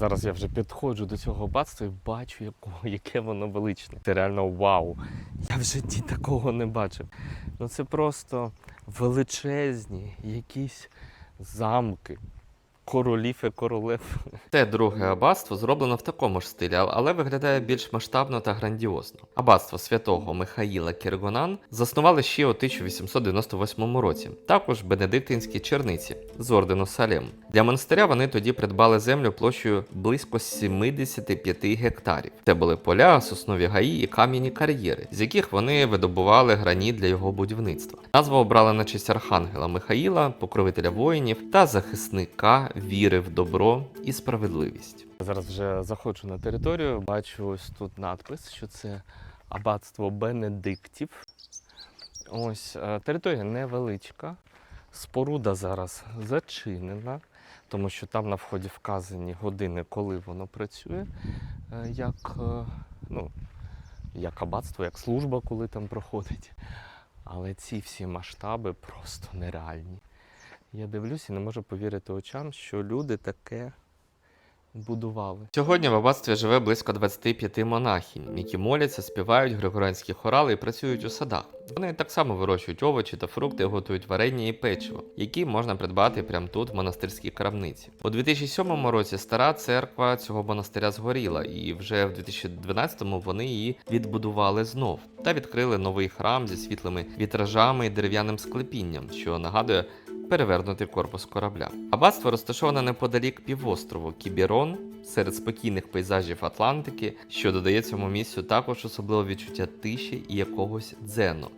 Зараз я вже підходжу до цього аббатства і бачу, якого, яке воно величне. Це реально вау. Я в житті такого не бачив. Ну це просто величезні якісь замки, королів і королев. Те друге аббатство зроблено в такому ж стилі, але виглядає більш масштабно та грандіозно. Аббатство святого Михаїла Кіргонан заснували ще у 1898 році, також бенедиктинські черниці з ордену Салем. Для монастиря вони тоді придбали землю площею близько 75 гектарів. Це були поля, соснові гаї і кам'яні кар'єри, з яких вони видобували граніт для його будівництва. Назву обрали на честь архангела Михаїла, покровителя воїнів та захисника віри в добро і справедливість. Зараз вже заходжу на територію, бачу ось тут надпис, що це аббатство Бенедиктів. Ось е, територія невеличка. Споруда зараз зачинена, тому що там на вході вказані години, коли воно працює, е, як, е, ну, як аббатство, як служба, коли там проходить. Але ці всі масштаби просто нереальні. Я дивлюся і не можу повірити очам, що люди таке будували. Сьогодні в аббатстві живе близько 25 монахінь, які моляться, співають григоріанські хорали і працюють у садах. Вони так само вирощують овочі та фрукти, готують варення і печиво, які можна придбати прямо тут, в монастирській крамниці. У 2007 році стара церква цього монастиря згоріла, і вже в 2012-му вони її відбудували знов та відкрили новий храм зі світлими вітражами і дерев'яним склепінням, що нагадує перевернутий корпус корабля. Аббатство розташоване неподалік півострову Кіберон, серед спокійних пейзажів Атлантики, що додає цьому місцю також особливе відчуття тиші і якогось дзену.